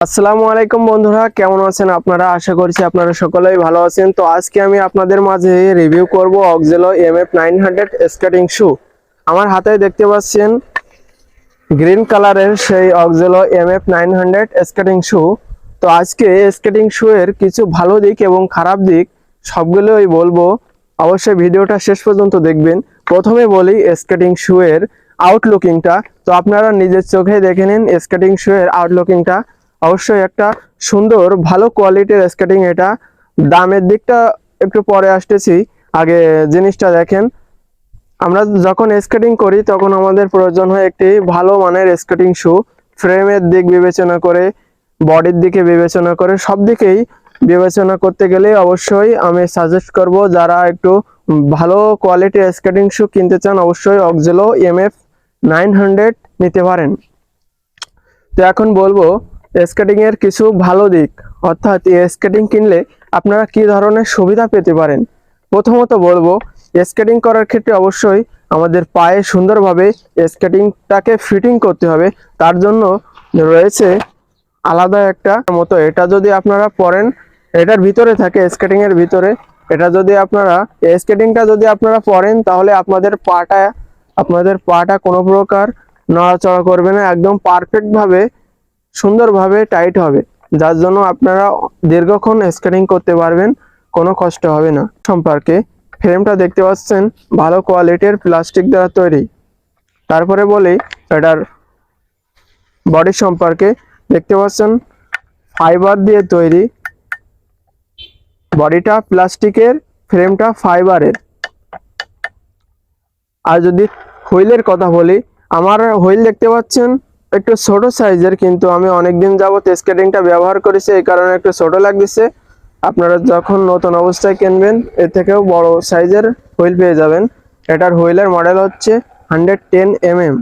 আসসালামু আলাইকুম বন্ধুরা, কেমন আছেন আপনারা? আশা করছি আপনারা সকলেই ভালো আছেন। তো আজকে আমি আপনাদের মাঝে রিভিউ করব Oxelo M F nine hundred skating shoe আমার হাতে দেখতে পাচ্ছেন গ্রিন কালারের সেই Oxelo M F nine hundred skating shoe তো আজকে স্কেটিং শু এর কিছু ভালো দিক এবং খারাপ দিক সবগুলোই বলব। অবশ্যই ভিডিওটা শেষ পর্যন্ত দেখবেন। প্রথমে বলি স্কেটিং শু এর আউটলুকিংটা তো আপনারা নিজের চোখে দেখে নিন স্কেটিং শু এর আউটলুকিংটা অবশ্যই একটা সুন্দর, ভালো কোয়ালিটির স্কেটিং এটা। দামের দিকটা একটু পরে আসতেছি। আগে জিনিসটা দেখেন। আমরা যখন স্কেটিং করি, তখন আমাদের প্রয়োজন হয় একটি ভালো মানের স্কেটিং শু ফ্রেমের দিক বিবেচনা করে বডির দিকে বিবেচনা করে, সব দিকেই বিবেচনা করতে গেলে অবশ্যই আমি সাজেস্ট করব, যারা একটু ভালো কোয়ালিটির স্কেটিং শু কিনতে চান, অবশ্যই অক্সেলো এম এফ নাইন নিতে পারেন। তো এখন বলব স্কেটিং এর কিছু ভালো দিক, অর্থাৎ এই স্কেটিং কিনলে আপনারা কি ধরনের সুবিধা পেতে পারেন? প্রথমত বলব স্কেটিং করার ক্ষেত্রে অবশ্যই আমাদের পায়ে সুন্দরভাবে স্কেটিংটাকে ফিটিং করতে হবে। তার জন্য রয়েছে আলাদা একটা মতো, এটা যদি আপনারা পরেন, এটার ভিতরে থাকে স্কেটিং এর ভিতরে, এটা যদি আপনারা স্কেটিংটা যদি আপনারা পরেন, তাহলে আপনাদের পাটা আপনাদের পাটা কোনো প্রকার নড়াচড়া করবে না, একদম পারফেক্ট ভাবে সুন্দরভাবে টাইট হবে, যার জন্য আপনারা দীর্ঘক্ষণ স্কেটিং করতে পারবেন, কোনো কষ্ট হবে না। সম্পর্কে ফ্রেমটা দেখতে পাচ্ছেন, ভালো কোয়ালিটির প্লাস্টিক দ্বারা তৈরি। তারপরে বলি, এটার বডি সম্পর্কে দেখতে পাচ্ছেন ফাইবার দিয়ে তৈরি। বডিটা প্লাস্টিকের ফ্রেমটা ফাইবারের আর যদি হুইলের কথা বলি, আমার হুইল দেখতে পাচ্ছেন একটু ছোট সাইজের, কিন্তু আমি অনেকদিন যাবত স্কেটিংটা ব্যবহার করেছি, এই কারণে একটু ছোট লাগতেছে। আপনারা যখন নতুন অবস্থায় কিনবেন এর থেকেও বড় সাইজের হুইল পেয়ে যাবেন। এটার হুইলের মডেল হচ্ছে হান্ড্রেড টেন এমএম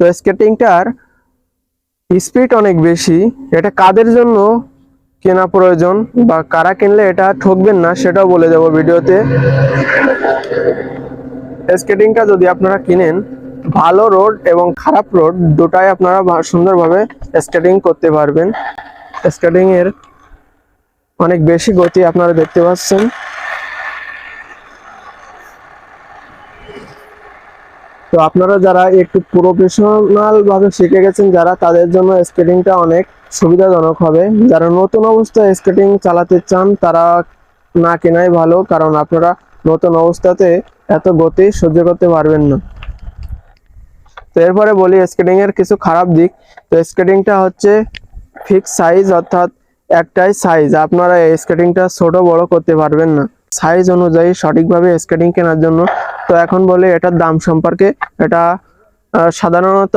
তো স্কেটিংটার স্পিড অনেক বেশি। এটা কাদের জন্য কেনা প্রয়োজন বা কারা কিনলে এটা ঠকবেন না, সেটাও বলে দেবো ভিডিওতে। স্কেটিংটা যদি আপনারা কিনেন ভালো রোড এবং খারাপ রোড দুটাই আপনারা সুন্দরভাবে স্কেটিং করতে পারবেন। স্কেটিং এর অনেক বেশি গতি আপনারা দেখতে পাচ্ছেন। তো আপনারা যারা একটু প্রফেশনাল ভাবে শিখে গেছেন, যারা তাদের জন্য স্কেটিংটা অনেক সুবিধাজনক হবে। যারা নতুন অবস্থায় স্কেটিং চালাতে চান, তারা না কেনাই ভালো, কারণ আপনারা নতুন অবস্থাতে এত গতি সহ্য করতে পারবেন না। তো এরপরে বলি স্কেটিং এর কিছু খারাপ দিক। তো স্কেটিংটা হচ্ছে ফিক্স সাইজ অর্থাৎ একটাই সাইজ আপনারা স্কেটিংটা ছোট বড় করতে পারবেন না। সাইজ অনুযায়ী সঠিকভাবে স্কেটিং কেনার জন্য। তো এখন বলি এটার দাম সম্পর্কে। এটা সাধারণত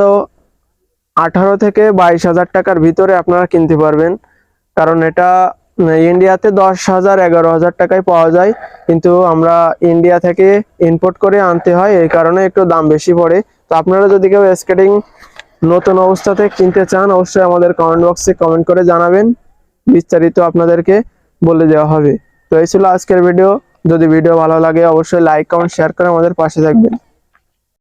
আঠারো থেকে বাইশ হাজার টাকার ভিতরে আপনারা কিনতে পারবেন। কারণ এটা ইন্ডিয়াতে দশ হাজার এগারো হাজার টাকায় পাওয়া যায়। কিন্তু আমরা ইন্ডিয়া থেকে ইম্পোর্ট করে আনতে হয়। এই কারণে একটু দাম বেশি পড়ে। তো আপনারা যদি কেউ স্কেটিং নতুন অবস্থাতে কিনতে চান, অবশ্যই আমাদের কমেন্ট বক্সে কমেন্ট করে জানাবেন। বিস্তারিত আপনাদেরকে বলে দেওয়া হবে। তো এই ছিল আজকের ভিডিও যদি ভিডিও ভালো লাগে, অবশ্যই লাইক কমেন্ট শেয়ার করে আমাদের পাশে থাকবেন।